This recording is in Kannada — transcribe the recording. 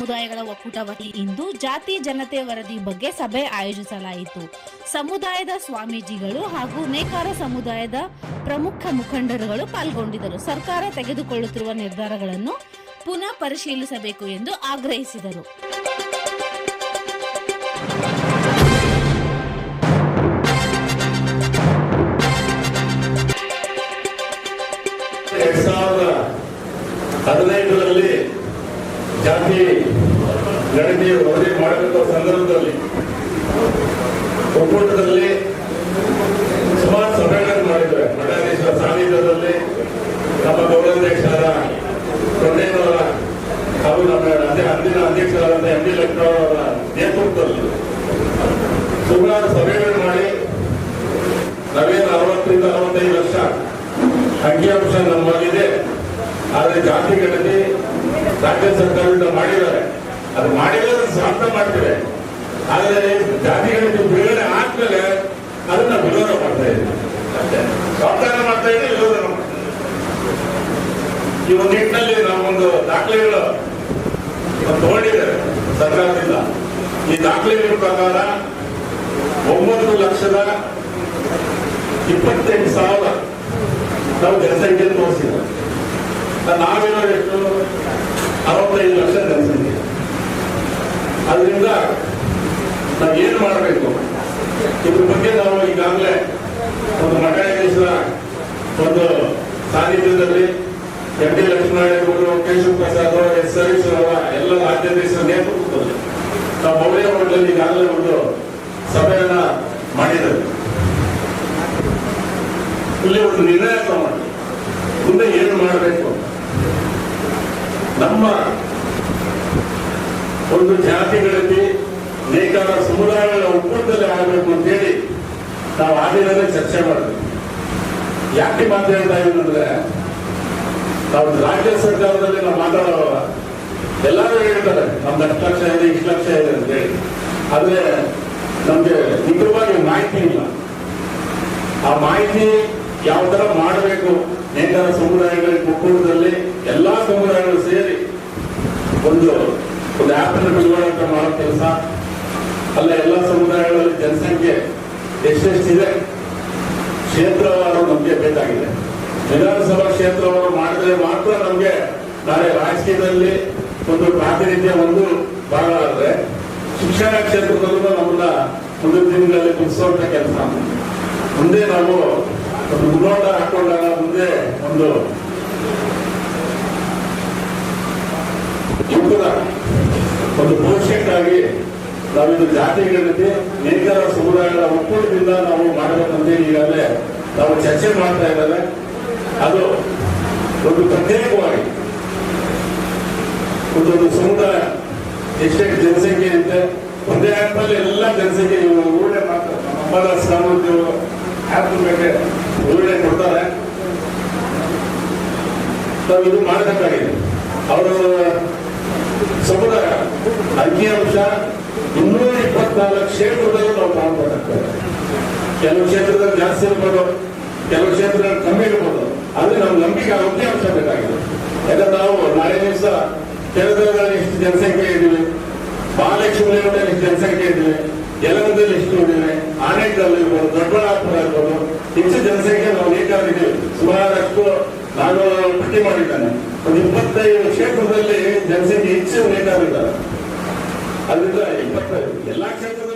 ಸಮುದಾಯಗಳ ಒಕ್ಕೂಟ ವತಿಯಿಂದ ಜಾತಿ ಜನತೆ ವರದಿ ಬಗ್ಗೆ ಸಭೆ ಆಯೋಜಿಸಲಾಯಿತು. ಸಮುದಾಯದ ಸ್ವಾಮೀಜಿಗಳು ಹಾಗೂ ನೇಕಾರ ಸಮುದಾಯದ ಪ್ರಮುಖ ಮುಖಂಡರುಗಳು ಪಾಲ್ಗೊಂಡಿದ್ದರು. ಸರ್ಕಾರ ತೆಗೆದುಕೊಳ್ಳುತ್ತಿರುವ ನಿರ್ಧಾರಗಳನ್ನು ಪುನಃ ಪರಿಶೀಲಿಸಬೇಕು ಎಂದು ಆಗ್ರಹಿಸಿದರು. ಹದಿನೈದರಲ್ಲಿ ಜಾತಿ ಗಣತಿ ವರದಿ ಮಾಡಬೇಕು ಸಂದರ್ಭದಲ್ಲಿ ಒಕ್ಕೂಟದಲ್ಲಿ ಸುಮಾರು ಸಭೆಗಳನ್ನು ಮಾಡಿದ್ದಾರೆ. ಮಠಾಧೀಶರ ಸಾನ್ನಿಧ್ಯದಲ್ಲಿ ನಮ್ಮ ಗೌರವಾಧ್ಯಕ್ಷರಾದ ಕೊಂಡೇನವರ ಹಾಗೂ ನಮ್ಮ ಅದೇ ಅಂದಿನ ಅಧ್ಯಕ್ಷರಾದ ಎಂ ಡಿ ಲಕ್ಷ್ಮಣವರ ನೇತೃತ್ವದಲ್ಲಿ ಸುಮಾರು ಸಭೆಗಳನ್ನು ಮಾಡಿ ನಾವೇನು ಅರವತ್ತರಿಂದ ಅರವತ್ತೈದು ಲಕ್ಷ ಅಂಕಿಅಂಶ ನಮ್ಮಲ್ಲಿದೆ. ಆದರೆ ಜಾತಿಗಳಲ್ಲಿ ರಾಜ್ಯ ಸರ್ಕಾರದಿಂದ ಮಾಡಿದ್ದಾರೆ. ಅದು ಮಾಡಿದ್ರೆ ಸಾಧನೆ ಮಾಡ್ತೇವೆ. ಆದರೆ ಜಾತಿಗಳಿಗೆ ಬಿಡುಗಡೆ ಆದ್ಮೇಲೆ ಅದನ್ನ ವಿರೋಧ ಮಾಡ್ತಾ ಇದ್ದೀವಿ. ಮಾಡ್ತಾ ಇದ್ದೀವಿ, ವಿರೋಧ ಈ ಒಂದು ನಿಟ್ಟಿನಲ್ಲಿ ನಾವೊಂದು ದಾಖಲೆಗಳು ತಗೊಂಡಿದ್ದೇವೆ. ಸರ್ಕಾರದಿಂದ. ಈ ದಾಖಲೆಗಳ ಪ್ರಕಾರ ಒಂಬತ್ತು ಲಕ್ಷದ ಇಪ್ಪತ್ತೆಂಟು ಸಾವಿರ ನಾವು ಜನಸಂಖ್ಯೆ ತೋರಿಸಿಲ್ಲ ನಾವಿರೋ ಎಷ್ಟು ಅರವತ್ತೈದು ಲಕ್ಷ ಜನಸಂಖ್ಯೆ ಅದರಿಂದ ನಾವು ಏನು ಮಾಡಬೇಕು? ಇದ್ರ ಬಗ್ಗೆ ನಾವು ಈಗಾಗಲೇ ಒಂದು ಮಠಾಯಿಸಿದ ಒಂದು ಸಾನ್ನಿಧ್ಯದಲ್ಲಿ ಎಂ ಡಿ ಲಕ್ಷ್ಮಣರು ಕೇಶವ ಪ್ರಸಾದ್ ಎಸ್ ಹರೀಶ್ವರ ಎಲ್ಲ ನೇಮಕ ನೇತೃತ್ವದಲ್ಲಿ ನಾವು ಮೌಲ್ಯ ಮಂಡಳಿ ಈಗಾಗಲೇ ಒಂದು ಸಭೆಯನ್ನ ಮಾಡಿದರು ಇಲ್ಲಿ ಒಂದು ನಿರ್ಣಯ ತಗೊಂಡು ಮುಂದೆ ಏನು ಮಾಡಬೇಕು ನಮ್ಮ ಒಂದು ಜಾತಿಗಳಲ್ಲಿ ನೇಕಾರ ಸಮುದಾಯಗಳ ಒಕ್ಕೂಟದಲ್ಲಿ ಆಗಬೇಕು ಅಂತೇಳಿ ನಾವು ಆ ದಿನನೇ ಚರ್ಚೆ ಮಾಡಿದ್ವಿ. ಯಾಕೆ ಮಾತಾಡ್ತಾ ಇದ್ದೀವಿ ನಾವು ರಾಜ್ಯ ಸರ್ಕಾರದಲ್ಲಿ ನಾವು ಮಾತಾಡೋವಾಗ ಎಲ್ಲರೂ ಹೇಳ್ತಾರೆ, ನಮ್ದು ಹತ್ತು ಲಕ್ಷ ಇದೆ, ಇಷ್ಟು ಲಕ್ಷ ಇದೆ ಅಂತ ಹೇಳಿ. ಆದ್ರೆ ನಮ್ಗೆ ನಿಖರವಾಗಿ ಮಾಹಿತಿ ಇಲ್ಲ. ಆ ಮಾಹಿತಿ ಯಾವ ತರ ಮಾಡಬೇಕು ನೇಕಾರ ಸಮುದಾಯಗಳಿಗೆ ಒಕ್ಕೂಟದಲ್ಲಿ ಎಲ್ಲಾ ಸಮುದಾಯಗಳು ಸೇರಿ ಒಂದು ಒಂದು ಆಪ್ ಅನ್ನು ಬಿಡುಗಡೆ ಮಾಡೋ ಕೆಲಸ. ಅಲ್ಲ ಎಲ್ಲ ಸಮುದಾಯಗಳಲ್ಲಿ ಜನಸಂಖ್ಯೆ ಎಷ್ಟೆಷ್ಟಿದೆ? ಕ್ಷೇತ್ರವಾರು ನಮಗೆ ಬೇಕಾಗಿದೆ. ವಿಧಾನಸಭಾ ಕ್ಷೇತ್ರವಾರು ಮಾಡಿದ್ರೆ ಮಾತ್ರ ನಮಗೆ ನಾಳೆ ರಾಜಕೀಯದಲ್ಲಿ ಒಂದು ಪ್ರಾತಿನಿಧ್ಯ ಒಂದು ಭಾಗ ಆದ್ರೆ ಶಿಕ್ಷಣ ಕ್ಷೇತ್ರದಲ್ಲೂ ನಮ್ಮನ್ನ ಮುಂದಿನ ದಿನಗಳಲ್ಲಿ ಕುದಿಸುವಂತ ಕೆಲಸ. ಮುಂದೆ ನಾವು ಒಂದು ಮುನ್ನೋಟ ಹಾಕೊಂಡಾಗ ಒಂದು ಯುವಕರ ಒಂದು ಭವಿಷ್ಯಕ್ಕಾಗಿ ನಾವಿದು ಜಾತಿ ಗಣತಿ ನೇಕಾರ ಸಮುದಾಯಗಳ ಒಕ್ಕೂಟದಿಂದ ನಾವು ಮಾಡಬೇಕಂತೆ ಈಗಾಗಲೇ ನಾವು ಚರ್ಚೆ ಮಾಡ್ತಾ ಇದ್ದಾರೆ ಅದು ಒಂದು ಪ್ರತ್ಯೇಕವಾಗಿ ಒಂದೊಂದು ಸಮುದಾಯ ಎಷ್ಟೇ ಜನಸಂಖ್ಯೆ ಇದೆ ಒಂದೇ ಆ್ಯಪಲ್ಲಿ ಎಲ್ಲ ಜನಸಂಖ್ಯೆ ಊರೇ ಮಾಡ್ತಾರೆ. ಅಮ್ಮಲ ಸಾಮರ್ಥ್ಯ ಆ್ಯಪ್ ಮೇಲೆ ಊರೇ ಕೊಡ್ತಾರೆ. ನಾವು ಇದು ಮಾಡಬೇಕಾಗಿದೆ. ಅವರು ಸಮುದಾಯ ಅಂಕಿಅಂಶ ಇನ್ನೂರ ಇಪ್ಪತ್ನಾಲ್ಕು ಕ್ಷೇತ್ರದಲ್ಲಿ ನಾವು ಮಾಡಬೇಕಾಗ್ತದೆ ಕೆಲವು ಕ್ಷೇತ್ರದಲ್ಲಿ ಜಾಸ್ತಿ ಇರ್ಬೋದು, ಕೆಲವು ಕ್ಷೇತ್ರದಲ್ಲಿ ಕಮ್ಮಿ ಇರ್ಬೋದು. ಆದ್ರೆ ನಮ್ಗೆ ನಂಬಿಕೆ, ಅಂಕಿಅಂಶ ಬೇಕಾಗಿದೆ. ಯಾಕಂದ್ರೆ ನಾವು ನಾಳೆ ದಿವಸ ಕೆಲಸದಲ್ಲಿ ಎಷ್ಟು ಜನಸಂಖ್ಯೆ ಇದ್ದೀವಿ ಮಹಾಲಕ್ಷ್ಮಿ ಲೇಔಟಲ್ಲಿ ಎಷ್ಟು ಜನಸಂಖ್ಯೆ ಇದ್ದೀವಿ ಯಲಹಂಕದಲ್ಲಿ ಎಷ್ಟು ಇದ್ದೀವಿ ಆನೇಕಲ್ ಇರ್ಬೋದು, ದೊಡ್ಡಬಳ್ಳಾಪುರ ಇರ್ಬೋದು, ಹೆಚ್ಚು ಜನಸಂಖ್ಯೆ ನಾವು ನೇಕಾರಿದ್ದೀವಿ ಸುಮಾರಷ್ಟು ನಾನು ಪಟ್ಟಿ ಮಾಡಿದ್ದಾನೆ. ಒಂದು ಇಪ್ಪತ್ತೈದು ಕ್ಷೇತ್ರದಲ್ಲಿ ಜನಸಂಖ್ಯೆ ಹೆಚ್ಚು ನೇಕಾರಿದ್ದಾರೆ ಅದರಿಂದ ಇಪ್ಪತ್ತೈದು ಎಲ್ಲಾ ಕ್ಷೇತ್ರದಲ್ಲಿ